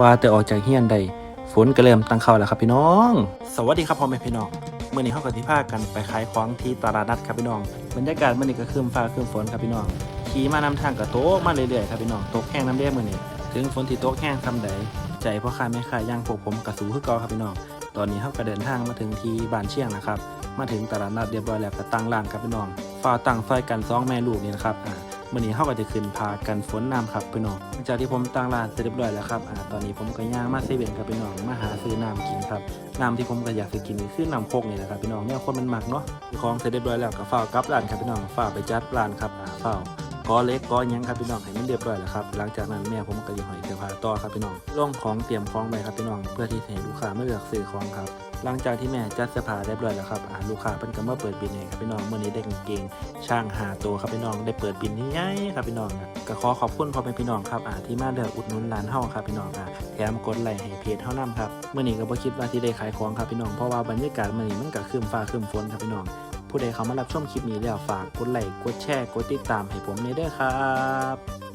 ว่าแต่ออกจากเฮียนได้ฝนก็เริ่มตั้งเข้าแล้วครับพี่น้อง สวัสดีครับพ่อแม่พี่น้องเมื่อนี้เขากับที่พากันไปขายของที่ตลาดนัดครับพี่น้อง บรรยากาศเมื่อนี้ก็คืมฟ้าคืมฝนครับพี่น้องขี่มานำทางกับโต๊ะมาเรื่อยๆครับพี่น้องตกแห้งน้ำเลี้ยมื่อนี้ถึงฝนที่ตกแห้งทำใดใจพ่อค้าแม่ค้าย่างพวกผมกระสูคือเก่าครับพี่น้องตอนนี้เขาก็เดินทางมาถึงที่บ้านเชียงนะครับมาถึงตลาดนัดเรียบร้อยแล้วก็ตั้งร้านครับพี่น้องฝ้าตั้งซอยกันสองแม่ลูกนี่นะครับ มื่อนี้เขาก็จะขึ้นพากันฝนน้ำครับพี่น้องหลังจากที่ผมตั้งร้านเสร็จเรียบร้อยแล้วครับอ่าตอนนี้ผมก็ย่างมาเซเว่นครับพี่น้องมาหาซื้อน้ำกินครับน้ำที่ผมก็อยากจะกินคือน้ำโคกนี่แหละครับพี่น้องเนี่ยคนมันหมักเนาะมีของเสร็จเรียบร้อยแล้วก็ฝ้ากลับร้านครับพี่น้องฝ้าไปจัดร้านครับอ่าฝ้า กก็เล็กก็ยังครับพี่น้องให้มันเรียบร้อยแล้วครับหลังจากนั้นแม่ผมก็จะหอยเสื้อผ้าต่อครับพี่น้องร่องของเตรียมของไปครับพี่น้องเพื่อที่จะให้ลูกค้าไม่เลือกซื้อของครับหลังจากที่แม่จัดเสื้อผ้าเรียบร้อยแล้วครับอ่าลูกค้าเพิ่นก็มาเปิดบินให้ครับพี่น้องเมื่อนี้ได้กางเกงช่างหาตัวครับพี่น้องได้เปิดบินที่ใหญ่ครับพี่น้องก็ขอขอบคุณพ่อแม่พี่น้องครับอ่าที่มาเลือกอุดหนุนร้านเฮาครับพี่น้องอะแถมกดไลค์ให้เพจเฮานํครับเมื่อนี้ก็บ่คิดว่าที่ได้ขายของครับพี่น้องเพราะว่าบรรยากาศเมื่อนี้มันก็คึมฟ้าคึมฝนครับพี่น้อง ผู้ใดเข้ามารับชมคลิปนี้แล้วฝากกดไลค์กดแชร์กดติดตามให้ผมในเด้อครับ